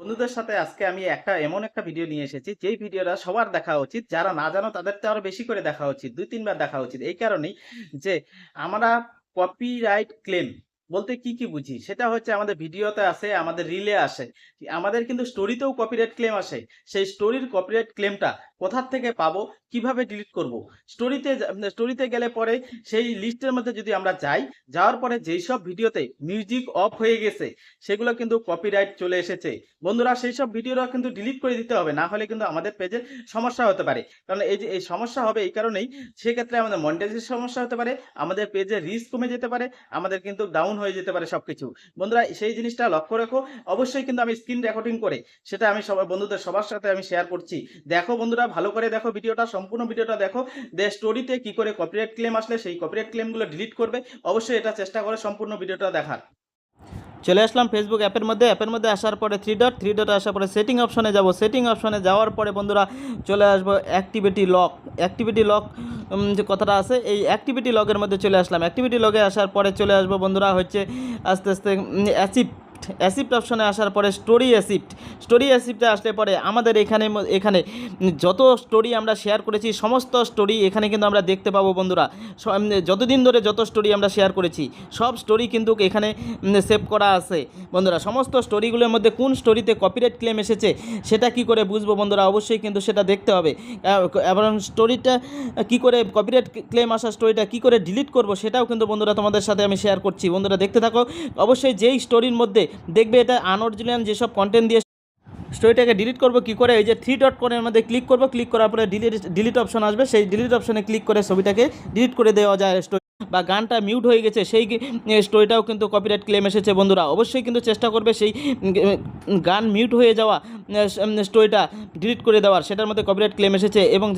বন্ধুদের সাথে আজকে আমি একটা এমন একটা ভিডিও নিয়ে এসেছি, যেই ভিডিওটা সবার দেখা উচিত, যারা না জানো তাদের তো আরও বেশি করে দেখা উচিত, দুই তিনবার দেখা উচিত। এই কারণেই যে আমরা কপিরাইট ক্লেম বলতে কি কি বুঝি? সেটা হচ্ছে আমাদের ভিডিওতে আসে, আমাদের রিলে আসে। আমাদের কিন্তু স্টোরিতেও কপিরাইট ক্লেম আসে। সেই স্টোরির কপিরাইট ক্লেমটা কোথার থেকে পাবো, কীভাবে ডিলিট করব? স্টোরিতে স্টোরিতে গেলে পরে সেই লিস্টের মধ্যে যদি আমরা যাই, যাওয়ার পরে যেই সব ভিডিওতে মিউজিক অফ হয়ে গেছে, সেগুলো কিন্তু কপিরাইট চলে এসেছে। বন্ধুরা, সেই সব ভিডিওরা কিন্তু ডিলিট করে দিতে হবে, না হলে কিন্তু আমাদের পেজে সমস্যা হতে পারে। কারণ এই যে, এই সমস্যা হবে এই কারণেই সেক্ষেত্রে আমাদের মনিটাইজের সমস্যা হতে পারে, আমাদের পেজে রিস্ক কমে যেতে পারে, আমাদের কিন্তু ডাউন হয়ে যেতে পারে সব কিছু বন্ধুরা, সেই জিনিসটা লক্ষ্য রেখো, অবশ্যই কিন্তু আমি স্ক্রিন রেকর্ডিং করে, সেটা আমি সবাই বন্ধুদের সবার সাথে আমি শেয়ার করছি। দেখো বন্ধুরা ভালো করে দেখো ভিডিওটা, সম্পূর্ণ ভিডিওটা দেখো। দে স্টোরিতে কি করে কপিরাইট ক্লেম আসলে, সেই কপিরাইট ক্লেমগুলো ডিলিট করবে। অবশ্যই এটা চেষ্টা করে সম্পূর্ণ ভিডিওটা দেখার। চলে আসলাম ফেসবুক অ্যাপের মধ্যে। অ্যাপের মধ্যে আসার পরে থ্রি ডট থ্রি ডট আসার পরে সেটিং অপশনে যাব। সেটিং অপশনে যাওয়ার পরে বন্ধুরা চলে আসব অ্যাক্টিভিটি লক অ্যাক্টিভিটি লক যে কথাটা আছে, এই অ্যাক্টিভিটি লগের মধ্যে চলে আসলাম। অ্যাক্টিভিটি লগে আসার পরে চলে আসব বন্ধুরা হচ্ছে আস্তে আস্তে অ্যাসিপ্ট অ্যাসিপ্ট অপশনে আসার পরে স্টোরি অ্যাসিপ্ট স্টোরি অ্যাসিপ্টে আসলে পরে আমাদের এখানে এখানে যত স্টোরি আমরা শেয়ার করেছি, সমস্ত স্টোরি এখানে কিন্তু আমরা দেখতে পাবো বন্ধুরা। যতদিন ধরে যত স্টোরি আমরা শেয়ার করেছি, সব স্টোরি কিন্তু এখানে সেভ করা আছে। বন্ধুরা, সমস্ত স্টোরিগুলোর মধ্যে কোন স্টোরিতে কপিরাইট ক্লেম এসেছে, সেটা কি করে বুঝব বন্ধুরা? অবশ্যই কিন্তু সেটা দেখতে হবে। এবং স্টোরিটা কি করে কপিরাইট ক্লেম আসা স্টোরিটা কি করে ডিলিট করব, সেটাও কিন্তু বন্ধুরা তোমাদের সাথে আমি শেয়ার করছি। বন্ধুরা, দেখতে থাকো। অবশ্যই যেই স্টোরির মধ্যে দেখবে এটা আনঅরিজিনাল যেসব কন্টেন্ট দিয়ে স্টোরিটাকে ডিলিট করব, কি করে? এই যে থ্রি ডট কোণের মধ্যে ক্লিক করব ক্লিক করার পরে ডিলিট ডিলিট অপশন আসবে। সেই ডিলিট অপশনে ক্লিক করে ছবিটাকে ডিলিট করে দেওয়া যায় স্টোরি বা গানটা মিউট হয়ে গেছে, সেই স্টোরিটাও কিন্তু কপিরাইট ক্লেম এসেছে বন্ধুরা। অবশ্যই কিন্তু চেষ্টা করবে সেই গান মিউট হয়ে যাওয়া স্টোরিটা ডিলিট করে দেওয়ার। সেটার মধ্যে কপিরাইট ক্লেম এসেছে এবং